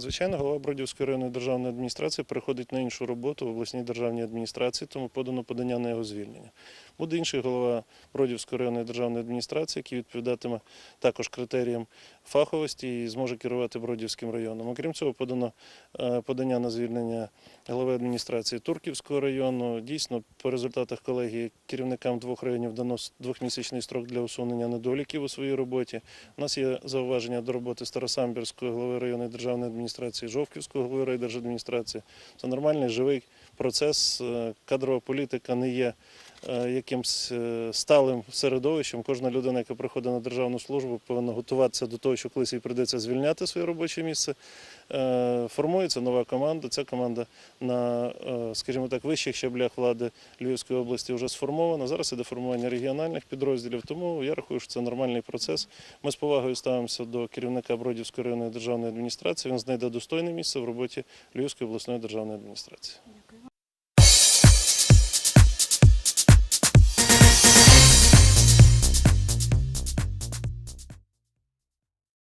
Звичайно, голова Бродівської районної державної адміністрації переходить на іншу роботу в обласній державній адміністрації, тому подано подання на його звільнення. Буде інший голова Бродівської районної державної адміністрації, який відповідатиме також критеріям фаховості і зможе керувати Бродівським районом. Окрім цього, подано е, подання на звільнення голови адміністрації Турківського району. Дійсно, по результатах колегії керівникам двох районів дано двохмісячний строк для усунення недоліків у своїй роботі. У нас є зауваження до роботи Старосамбірського голови районної державної адміністрації, Жовківського голови райдержадміністрації. Це нормальний живий процес. Е, Кадрова політика не є якимсь е, сталим середовищем. Кожна людина, яка приходить на державну службу, повинна готуватися до того, що колись їй прийдеться звільняти своє робоче місце. Е, Формується нова команда. Ця команда на, е, скажімо так, вищих щаблях влади Львівської області вже сформована. Зараз іде формування регіональних підрозділів. Тому я рахую, що це нормальний процес. Ми з повагою ставимося до керівника Бродівської районної державної адміністрації. Він знайде достойне місце в роботі Львівської обласної державної адміністрації.